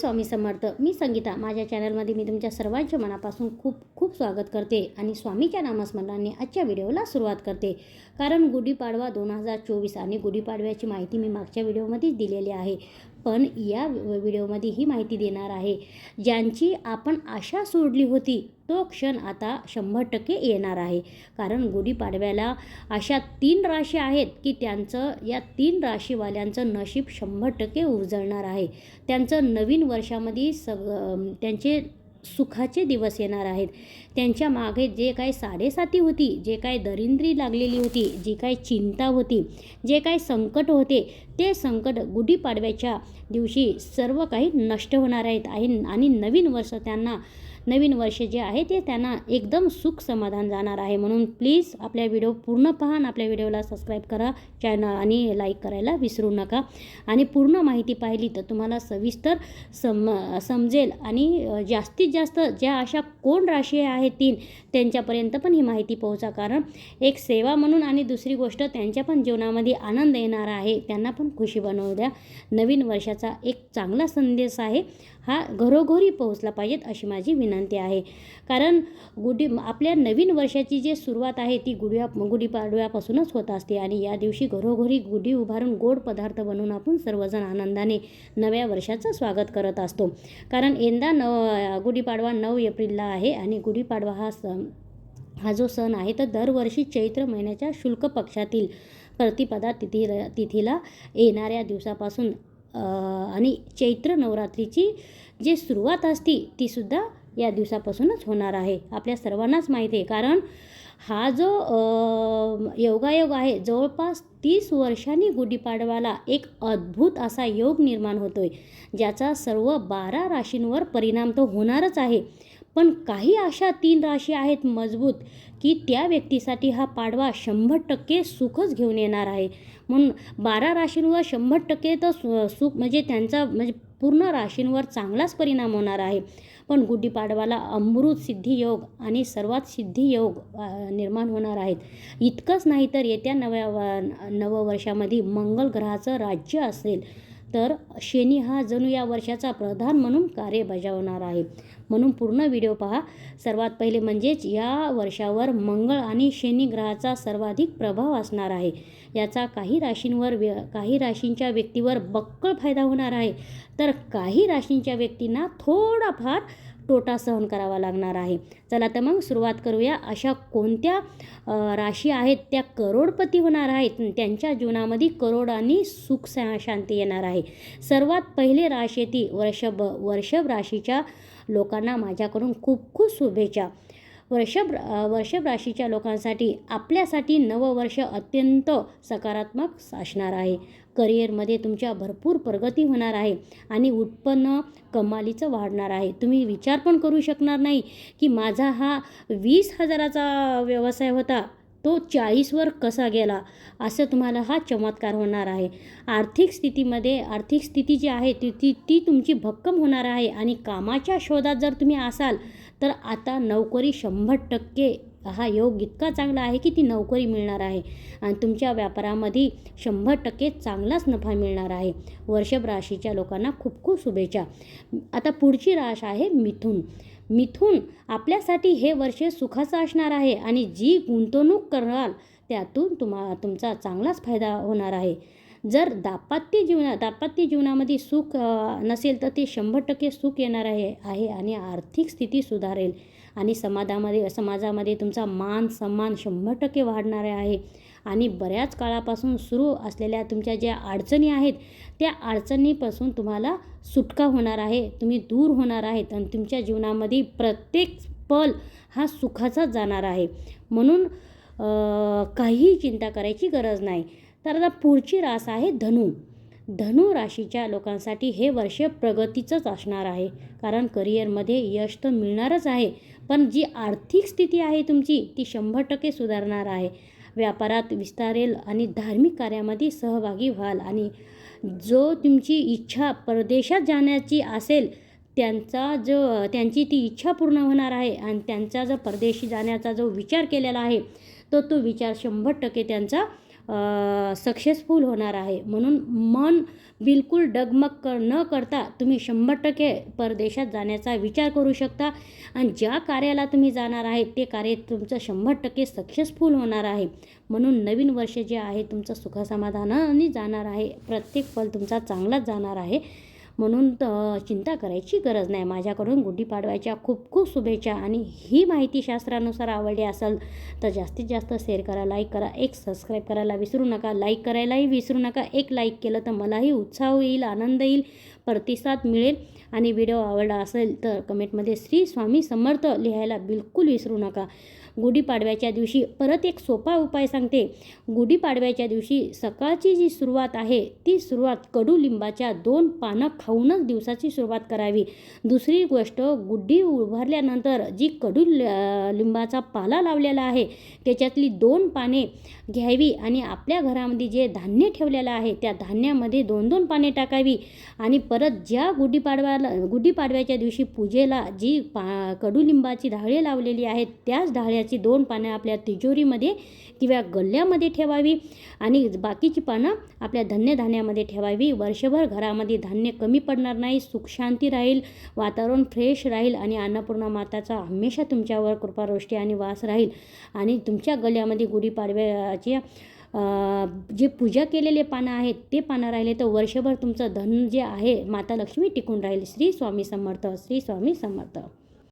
स्वामी समर्थ मी संगीता. माझ्या चॅनलमध्ये मी तुमच्या सर्वांच्या मनापासून खूप खूप स्वागत करते आणि स्वामीच्या नामस्मरणाने आजच्या व्हिडिओला सुरुवात करते. कारण गुढीपाडवा दोन हजार चोवीस आणि गुढीपाडव्याची माहिती मी मागच्या व्हिडिओमध्येच दिलेली आहे. पण या व्हिडिओमध्ये ही माहिती देणार आहे. ज्यांची आपण आशा सोडली होती तो क्षण आता शंभर टक्के येणार आहे. कारण गुढीपाडव्याला अशा तीन राशी आहेत की त्यांचं या तीन राशीवाल्यांचं नशीब शंभर टक्के उजळणार आहे. त्यांचं नवीन वर्षामध्ये सग त्यांचे सुखाचे दिवस येणार आहेत. त्यांच्या मागे जे काही साडेसाती होती जे काय दरिंद्री लागलेली होती जी काय चिंता होती जे काय संकट होते ते संकट गुढीपाडव्याच्या दिवशी सर्व काही नष्ट होणार आहेत. आणि नवीन वर्ष त्यांना नवीन वर्ष जे आहे ते त्यांना एकदम सुख समाधान जाणार आहे. म्हणून प्लीज आपल्या व्हिडिओ पूर्ण पहा आणि आपल्या व्हिडिओला सबस्क्राईब करा चॅनल आणि लाईक करायला विसरू नका. आणि पूर्ण माहिती पाहिली तर तुम्हाला सविस्तर सम समजेल आणि जास्तीत जास्त ज्या अशा कोण राशी आहेत तीन त्यांच्यापर्यंत पण ही माहिती पोहोचा. कारण एक सेवा म्हणून आणि दुसरी गोष्ट त्यांच्या पण जीवनामध्ये आनंद येणार आहे त्यांना पण खुशी बनवू द्या. नवीन वर्षाचा एक चांगला संदेश आहे. हा घरोघरी पोहोचला पाहिजेत अशी माझी विनंती विनंती आहे. कारण गुढी आपल्या नवीन वर्षाची जी सुरुवात आहे ती गुढ्या गुढीपाडव्यापासूनच होत असते आणि या दिवशी घरोघरी गुढी उभारून गोड पदार्थ बनवून आपण सर्वजण आनंदाने नव्या वर्षाचं स्वागत करत असतो. कारण यंदा न गुढीपाडवा नऊ एप्रिलला आहे आणि गुढीपाडवा हा सण हा जो सण आहे तर दरवर्षी चैत्र महिन्याच्या शुल्क पक्षातील प्रतिपदा तिथी तिथीला येणाऱ्या दिवसापासून आणि चैत्र नवरात्रीची जी सुरुवात असती तीसुद्धा या दिवसापासूनच होणार आहे. आपल्या सर्वांनाच माहिती आहे. कारण हा जो योगायोग आहे जवळपास तीस वर्षांनी गुढीपाडवाला एक अद्भुत असा योग निर्माण होतो आहे ज्याचा सर्व बारा राशींवर परिणाम तो होणारच आहे. पण काही अशा तीन राशी आहेत मजबूत की त्या व्यक्तीसाठी हा पाडवा शंभर टक्के सुखच घेऊन येणार आहे. म्हणून बारा राशींवर शंभर टक्के तर सुख म्हणजे त्यांचा म्हणजे पूर्ण राशींवर चांगलाच परिणाम होणार आहे. पण गुढीपाडवाला अमृत सिद्धी योग आणि सर्वात सिद्धी योग निर्माण होणार आहेत. इतकंच नाही तर येत्या नव्या नववर्षामध्ये मंगल ग्रहाचं राज्य असेल. तर शनी हा जणू या वर्षाचा प्रधान म्हणून कार्य बजावणार आहे. म्हणून पूर्ण व्हिडिओ पहा. सर्वात पहिले म्हणजेच या वर्षावर मंगळ आणि शनी ग्रहाचा सर्वाधिक प्रभाव असणार आहे. याचा काही राशींवर व्य काही राशींच्या व्यक्तीवर बक्कळ फायदा होणार आहे. तर काही राशींच्या व्यक्तींना थोडाफार तोटा सहन करावा लागणार आहे. चला तर मग सुरुवात करूया. अशा कोणत्या राशी आहेत त्या करोडपती होणार आहेत? त्यांच्या जीवनामध्ये करोड आणि सुख शांती येणार आहे. सर्वात पहिले राशी ती वर्षभ वर्षभ राशीच्या लोकांना माझ्याकडून खूप खूप शुभेच्छा. वर्षभ वर्षभ राशीच्या लोकांसाठी आपल्यासाठी नववर्ष अत्यंत सकारात्मक असणार आहे. करिअरमध्ये तुमच्या भरपूर प्रगती होणार आहे आणि उत्पन्न कमालीचं वाढणार आहे. तुम्ही विचार पण करू शकणार नाही की माझा हा वीस हजाराचा व्यवसाय होता. तो चाळीसवर कसा गेला? असं तुम्हाला हा चमत्कार होणार आहे. आर्थिक स्थितीमध्ये आर्थिक स्थिती जी आहे ती ती ती तुमची भक्कम होणार आहे आणि कामाच्या शोधात जर तुम्ही असाल तर आता नोकरी शंभर टक्के हा योग इतका चांगला आहे की ती नोकरी मिळणार आहे. आणि तुमच्या व्यापारामध्ये शंभर टक्के चांगलाच नफा मिळणार आहे. वर्षभ राशीच्या लोकांना खूप खूप शुभेच्छा. आता पुढची राश आहे मिथून. मिथून आपल्यासाठी हे वर्ष सुखाचं असणार आहे आणि जी गुंतवणूक कराल त्यातून तुम्हा तुमचा चांगलाच फायदा होणार आहे. जर दाम्पत्य जीवना दाम्पत्य जीवनामध्ये सुख नसेल तर ते शंभर टक्के सुख येणार आहे आहे आणि आर्थिक स्थिती सुधारेल आणि समाजामध्ये समाजामध्ये तुमचा मान सन्मान शंभर टक्के वाढणार आहे. आणि बऱ्याच काळापासून सुरू असलेल्या तुमच्या ज्या अडचणी आहेत त्या अडचणीपासून तुम्हाला सुटका होणार आहे तुम्ही दूर होणार आहेत आणि तुमच्या जीवनामध्ये प्रत्येक पल हा सुखाचाच जाणार आहे. म्हणून काहीही चिंता करायची गरज नाही. तर आता पुढची रास आहे धनु. धनु राशीच्या लोकांसाठी हे वर्ष प्रगतीचंच असणार आहे. कारण करिअरमध्ये यश तर मिळणारच आहे. पण जी आर्थिक स्थिती आहे तुमची ती शंभर टक्के सुधारणार आहे. व्यापारात विस्तारेल आणि धार्मिक कार्यामध्ये सहभागी व्हाल. आणि जो तुमची इच्छा परदेशात जाण्याची असेल त्यांचा जो त्यांची ती इच्छा पूर्ण होणार आहे आणि त्यांचा जो परदेशी जाण्याचा जो विचार केलेला आहे तो तो विचार शंभर टक्के त्यांचा सक्सेसफुल होणार आहे. म्हणून मन बिलकुल डगमग कर न करता तुम्ही शंभर टक्के परदेशात जाण्याचा विचार करू शकता. आणि ज्या कार्याला तुम्ही जाणार आहे ते कार्य तुमचं शंभर टक्के सक्सेसफुल होणार आहे. म्हणून नवीन वर्ष जे आहे तुमचं सुखसमाधानाने जाणार आहे. प्रत्येक पल तुमचा चांगलाच जाणार आहे. म्हणून तर चिंता करायची गरज नाही. माझ्याकडून गुढीपाडव्याच्या खूप खूप शुभेच्छा आणि ही माहिती शास्त्रानुसार आवडली असेल तर जास्तीत जास्त शेअर करा लाईक करा एक सबस्क्राईब करायला विसरू नका. लाईक करायलाही विसरू नका. एक लाईक केलं तर मलाही उत्साह येईल आनंद येईल. प्रतिसाद मिळेल आणि व्हिडिओ आवडला असेल तर कमेंटमध्ये श्री स्वामी समर्थ लिहायला बिलकुल विसरू नका. गुढीपाडव्याच्या दिवशी परत एक सोपा उपाय सांगते. गुढीपाडव्याच्या दिवशी सकाळची जी सुरुवात आहे ती सुरुवात कडुलिंबाच्या दोन पानं खाऊनच दिवसाची सुरुवात करावी. दुसरी गोष्ट गुढी उभारल्यानंतर जी कडू लिंबाचा पाला लावलेला आहे त्याच्यातली दोन पाने घ्यावी आणि आपल्या घरामध्ये जे धान्य ठेवलेलं आहे त्या धान्यामध्ये दोन दोन पाने टाकावी आणि परत ज्या गुढीपाडव्याला गुढीपाडव्याच्या दिवशी पूजेला जी पा कडुलिंबाची ढाळे लावलेली आहेत त्याच ढाळ्याची दोन पानं आपल्या तिजोरीमध्ये किंवा गल्ल्यामध्ये ठेवावी आणि बाकीची पानं आपल्या धन्यधान्यामध्ये ठेवावी. वर्षभर घरामध्ये धान्य कमी पडणार नाही सुखशांती राहील वातावरण फ्रेश राहील आणि अन्नपूर्णा माताचा हमेशा तुमच्यावर कृपारोष्टी आणि वास राहील. आणि तुमच्या गल्ल्यामध्ये गुढीपाडव्याच्या जे पूजा केलेले पानं आहेत ते पानं राहिले तर वर्षभर तुमचं धन जे आहे माता लक्ष्मी टिकून राहील. श्री स्वामी समर्थ श्री स्वामी समर्थ.